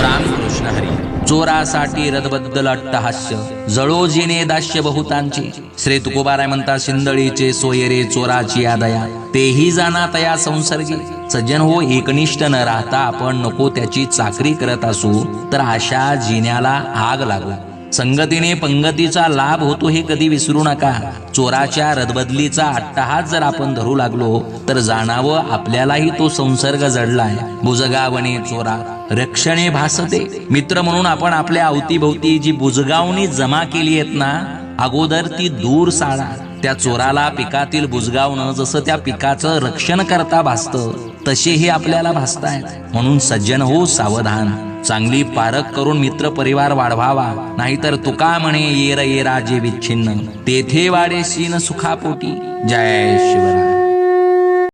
रामकृष्ण हरी। चोरासाठी रदबद्दल अट्टहास्य। जळो जिने दास्य बहुतांचे श्री तुकोबाराय म्हणतात शिंदळीचे सोयरे चोराची आदया। तेही जाना तया संसर्गी। सज्जन हो एकनिष्ठ न राहता आपण नको त्याची चाकरी करत असू तर अशा जिन्याला आग लागू। संगतीने पंगतीचा लाभ होतो हे कधी विसरू नका. चोराच्या रदबदलीचा अट्टहास जर आपण धरू लागलो तर जाणावं आपल्यालाही तो संसर्ग जडलाय. बुजगावणे चोरा रक्षणे भासते. मित्र म्हणून आपण आपल्या अवतीभोवती जी बुजगावणी जमा केली आहेत ना अगोदर ती दूर साळा. त्या चोराला पिकातील बुजगावणं जसं त्या पिकाचं रक्षण करता भासतं तसेही आपल्याला भासतायत. म्हणून सज्जन हो सावधान. चांगली पारख करून मित्र परिवार वाढवावा. नाहीतर तुका म्हणे येर येरा जे विच्छिन्न. तेथे वाडे सीन सुखापोटी. जय शिवराय.